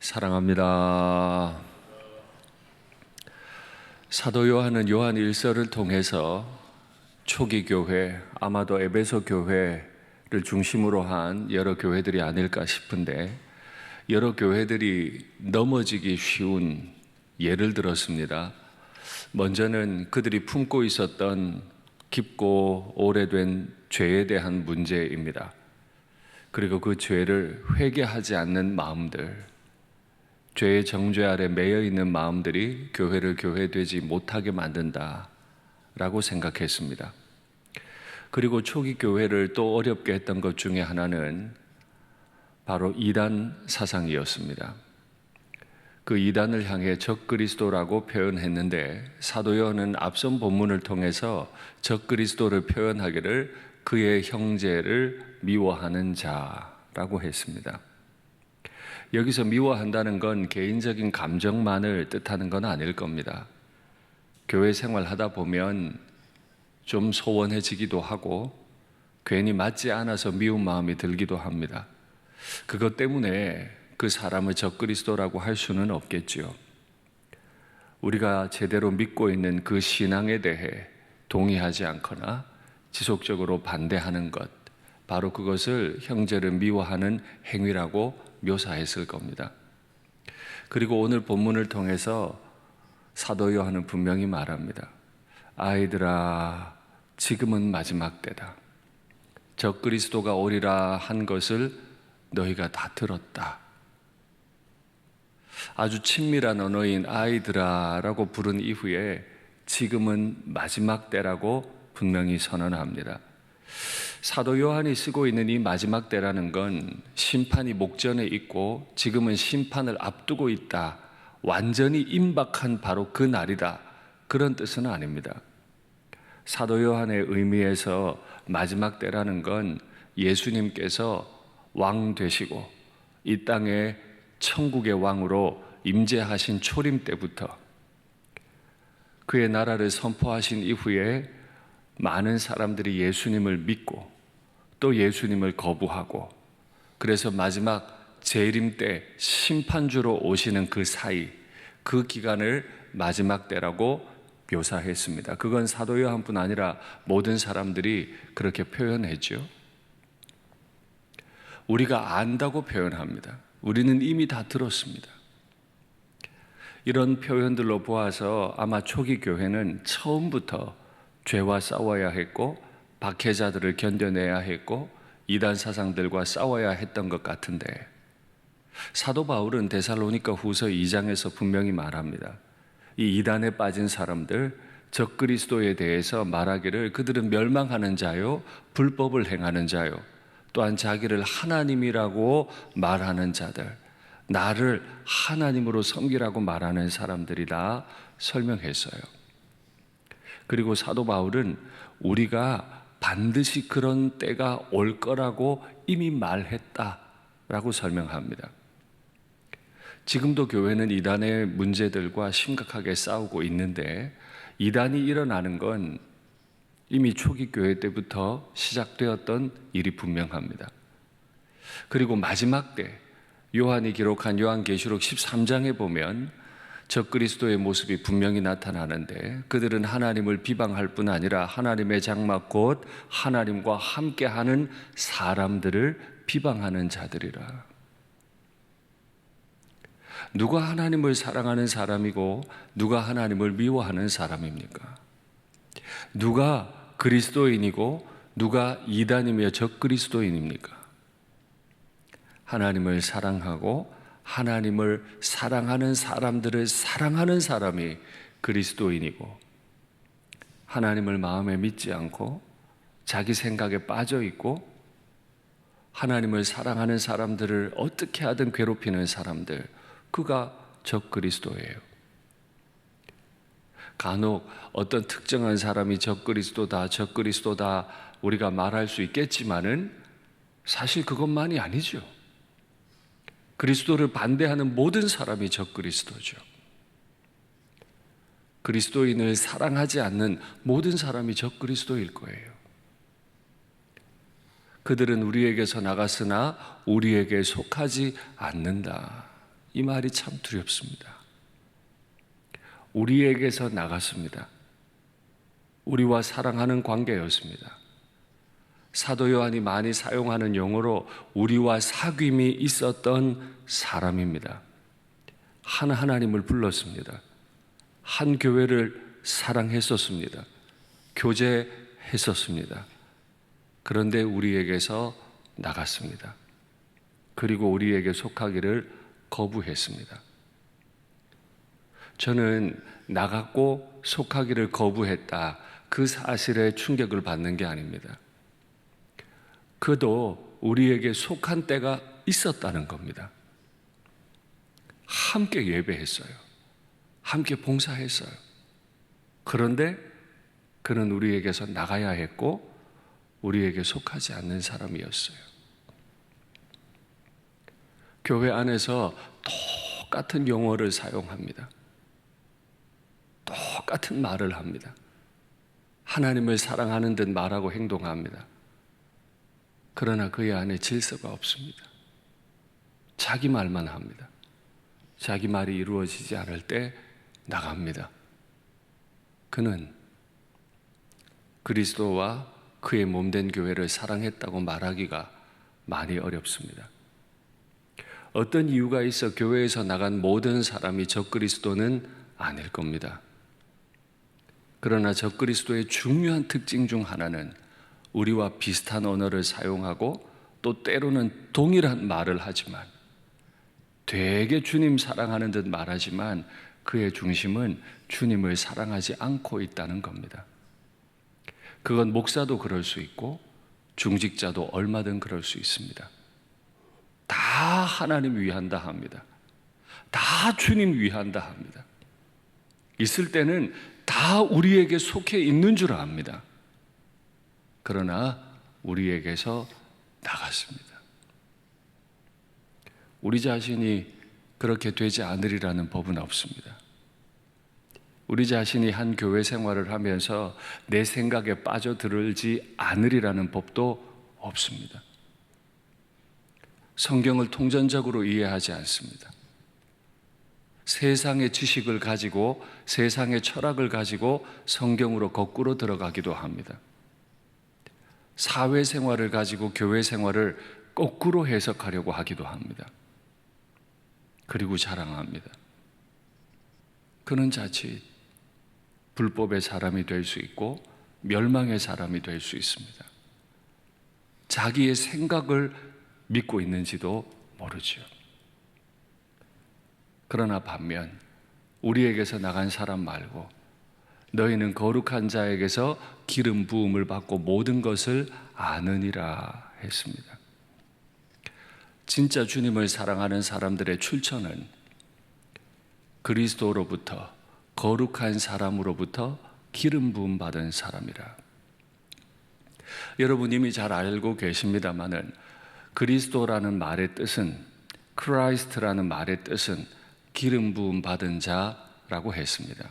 사랑합니다. 사도 요한은 요한 일서를 통해서 초기 교회, 아마도 에베소 교회를 중심으로 한 여러 교회들이 아닐까 싶은데 여러 교회들이 넘어지기 쉬운 예를 들었습니다. 먼저는 그들이 품고 있었던 깊고 오래된 죄에 대한 문제입니다. 그리고 그 죄를 회개하지 않는 마음들, 죄의 정죄 아래 매여 있는 마음들이 교회를 교회되지 못하게 만든다라고 생각했습니다. 그리고 초기 교회를 또 어렵게 했던 것 중에 하나는 바로 이단 사상이었습니다. 그 이단을 향해 적그리스도라고 표현했는데 사도 요한은 앞선 본문을 통해서 적그리스도를 표현하기를 그의 형제를 미워하는 자라고 했습니다. 여기서 미워한다는 건 개인적인 감정만을 뜻하는 건 아닐 겁니다. 교회 생활하다 보면 좀 소원해지기도 하고 괜히 맞지 않아서 미운 마음이 들기도 합니다. 그것 때문에 그 사람을 적그리스도라고 할 수는 없겠지요. 우리가 제대로 믿고 있는 그 신앙에 대해 동의하지 않거나 지속적으로 반대하는 것, 바로 그것을 형제를 미워하는 행위라고 묘사했을 겁니다. 그리고 오늘 본문을 통해서 사도 요한은 분명히 말합니다. 아이들아, 지금은 마지막 때다. 적 그리스도가 오리라 한 것을 너희가 다 들었다. 아주 친밀한 언어인 아이들아라고 부른 이후에 지금은 마지막 때라고 분명히 선언합니다. 사도 요한이 쓰고 있는 이 마지막 때라는 건 심판이 목전에 있고 지금은 심판을 앞두고 있다. 완전히 임박한 바로 그 날이다. 그런 뜻은 아닙니다. 사도 요한의 의미에서 마지막 때라는 건 예수님께서 왕 되시고 이 땅에 천국의 왕으로 임재하신 초림 때부터 그의 나라를 선포하신 이후에 많은 사람들이 예수님을 믿고 또 예수님을 거부하고 그래서 마지막 재림 때 심판주로 오시는 그 사이 그 기간을 마지막 때라고 묘사했습니다. 그건 사도 요한뿐 아니라 모든 사람들이 그렇게 표현했죠. 우리가 안다고 표현합니다. 우리는 이미 다 들었습니다. 이런 표현들로 보아서 아마 초기 교회는 처음부터 죄와 싸워야 했고 박해자들을 견뎌내야 했고 이단 사상들과 싸워야 했던 것 같은데 사도 바울은 데살로니가 후서 2장에서 분명히 말합니다. 이 이단에 빠진 사람들 적 그리스도에 대해서 말하기를 그들은 멸망하는 자요 불법을 행하는 자요 또한 자기를 하나님이라고 말하는 자들 나를 하나님으로 섬기라고 말하는 사람들이다 설명했어요. 그리고 사도 바울은 우리가 반드시 그런 때가 올 거라고 이미 말했다라고 설명합니다. 지금도 교회는 이단의 문제들과 심각하게 싸우고 있는데 이단이 일어나는 건 이미 초기 교회 때부터 시작되었던 일이 분명합니다. 그리고 마지막 때 요한이 기록한 요한계시록 13장에 보면 적그리스도의 모습이 분명히 나타나는데 그들은 하나님을 비방할 뿐 아니라 하나님의 장막 곧 하나님과 함께하는 사람들을 비방하는 자들이라. 누가 하나님을 사랑하는 사람이고 누가 하나님을 미워하는 사람입니까? 누가 그리스도인이고 누가 이단이며 적그리스도인입니까? 하나님을 사랑하고 하나님을 사랑하는 사람들을 사랑하는 사람이 그리스도인이고 하나님을 마음에 믿지 않고 자기 생각에 빠져 있고 하나님을 사랑하는 사람들을 어떻게 하든 괴롭히는 사람들 그가 적 그리스도예요. 간혹 어떤 특정한 사람이 적 그리스도다, 적 그리스도다 우리가 말할 수 있겠지만은 사실 그것만이 아니죠. 그리스도를 반대하는 모든 사람이 적 그리스도죠. 그리스도인을 사랑하지 않는 모든 사람이 적 그리스도일 거예요. 그들은 우리에게서 나갔으나 우리에게 속하지 않는다. 이 말이 참 두렵습니다. 우리에게서 나갔습니다. 우리와 사랑하는 관계였습니다. 사도 요한이 많이 사용하는 용어로 우리와 사귐이 있었던 사람입니다. 한 하나님을 불렀습니다. 한 교회를 사랑했었습니다. 교제했었습니다. 그런데 우리에게서 나갔습니다. 그리고 우리에게 속하기를 거부했습니다. 저는 나갔고 속하기를 거부했다. 그 사실에 충격을 받는 게 아닙니다. 그도 우리에게 속한 때가 있었다는 겁니다. 함께 예배했어요. 함께 봉사했어요. 그런데 그는 우리에게서 나가야 했고 우리에게 속하지 않는 사람이었어요. 교회 안에서 똑같은 용어를 사용합니다. 똑같은 말을 합니다. 하나님을 사랑하는 듯 말하고 행동합니다. 그러나 그의 안에 질서가 없습니다. 자기 말만 합니다. 자기 말이 이루어지지 않을 때 나갑니다. 그는 그리스도와 그의 몸된 교회를 사랑했다고 말하기가 많이 어렵습니다. 어떤 이유가 있어 교회에서 나간 모든 사람이 적그리스도는 아닐 겁니다. 그러나 적그리스도의 중요한 특징 중 하나는 우리와 비슷한 언어를 사용하고 또 때로는 동일한 말을 하지만 되게 주님 사랑하는 듯 말하지만 그의 중심은 주님을 사랑하지 않고 있다는 겁니다. 그건 목사도 그럴 수 있고 중직자도 얼마든 그럴 수 있습니다. 다 하나님 위한다 합니다. 다 주님 위한다 합니다. 있을 때는 다 우리에게 속해 있는 줄 압니다. 그러나 우리에게서 나갔습니다. 우리 자신이 그렇게 되지 않으리라는 법은 없습니다. 우리 자신이 한 교회 생활을 하면서 내 생각에 빠져들지 않으리라는 법도 없습니다. 성경을 통전적으로 이해하지 않습니다. 세상의 지식을 가지고 세상의 철학을 가지고 성경으로 거꾸로 들어가기도 합니다. 사회생활을 가지고 교회 생활을 거꾸로 해석하려고 하기도 합니다. 그리고 자랑합니다. 그는 자칫 불법의 사람이 될 수 있고 멸망의 사람이 될 수 있습니다. 자기의 생각을 믿고 있는지도 모르죠. 그러나 반면 우리에게서 나간 사람 말고 너희는 거룩한 자에게서 기름 부음을 받고 모든 것을 아느니라 했습니다. 진짜 주님을 사랑하는 사람들의 출처는 그리스도로부터 거룩한 사람으로부터 기름 부음 받은 사람이라. 여러분 이미 잘 알고 계십니다만은 그리스도라는 말의 뜻은 크라이스트라는 말의 뜻은 기름 부음 받은 자라고 했습니다.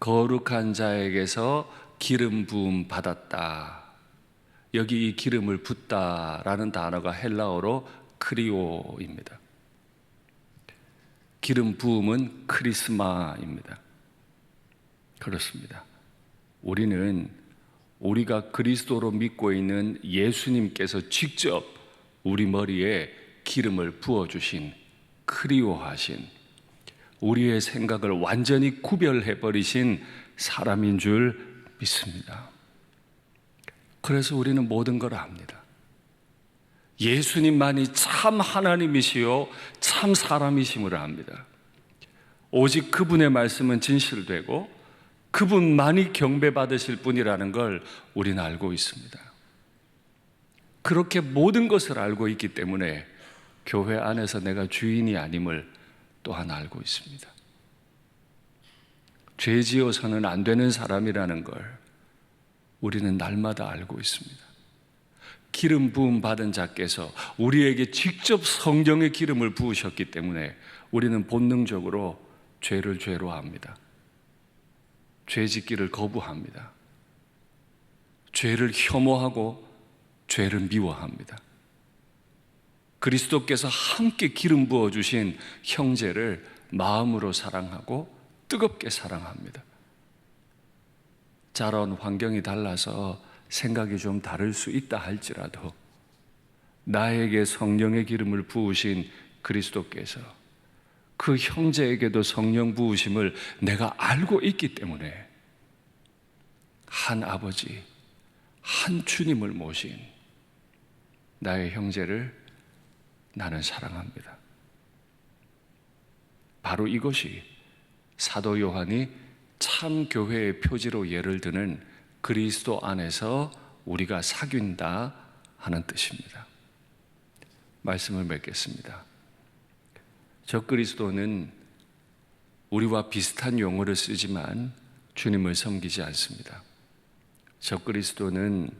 거룩한 자에게서 기름 부음 받았다. 여기 이 기름을 붓다라는 단어가 헬라어로 크리오입니다. 기름 부음은 크리스마입니다. 그렇습니다. 우리는 우리가 그리스도로 믿고 있는 예수님께서 직접 우리 머리에 기름을 부어 주신 크리오하신 우리의 생각을 완전히 구별해 버리신 사람인 줄 믿습니다. 그래서 우리는 모든 걸 압니다. 예수님만이 참 하나님이시요, 참 사람이심을 압니다. 오직 그분의 말씀은 진실되고 그분만이 경배받으실 분이라는 걸 우리는 알고 있습니다. 그렇게 모든 것을 알고 있기 때문에 교회 안에서 내가 주인이 아님을 또한 알고 있습니다. 죄 지어서는 안 되는 사람이라는 걸 우리는 날마다 알고 있습니다. 기름 부음 받은 자께서 우리에게 직접 성령의 기름을 부으셨기 때문에 우리는 본능적으로 죄를 죄로 합니다. 죄 짓기를 거부합니다. 죄를 혐오하고 죄를 미워합니다. 그리스도께서 함께 기름 부어 주신 형제를 마음으로 사랑하고 뜨겁게 사랑합니다. 자라온 환경이 달라서 생각이 좀 다를 수 있다 할지라도 나에게 성령의 기름을 부으신 그리스도께서 그 형제에게도 성령 부으심을 내가 알고 있기 때문에 한 아버지, 한 주님을 모신 나의 형제를 나는 사랑합니다. 바로 이것이 사도 요한이 참 교회의 표지로 예를 드는 그리스도 안에서 우리가 사귄다 하는 뜻입니다. 말씀을 맺겠습니다. 저 그리스도는 우리와 비슷한 용어를 쓰지만 주님을 섬기지 않습니다. 저 그리스도는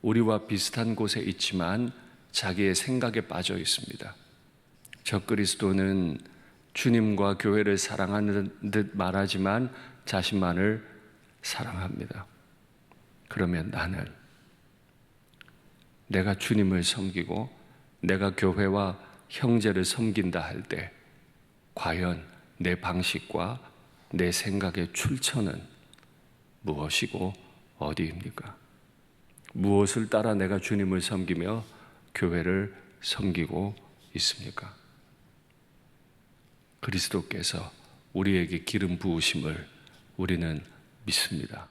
우리와 비슷한 곳에 있지만 자기의 생각에 빠져 있습니다. 저 그리스도는 주님과 교회를 사랑하는 듯 말하지만 자신만을 사랑합니다. 그러면 나는 내가 주님을 섬기고 내가 교회와 형제를 섬긴다 할 때 과연 내 방식과 내 생각의 출처는 무엇이고 어디입니까? 무엇을 따라 내가 주님을 섬기며 교회를 섬기고 있습니까? 그리스도께서 우리에게 기름 부으심을 우리는 믿습니다.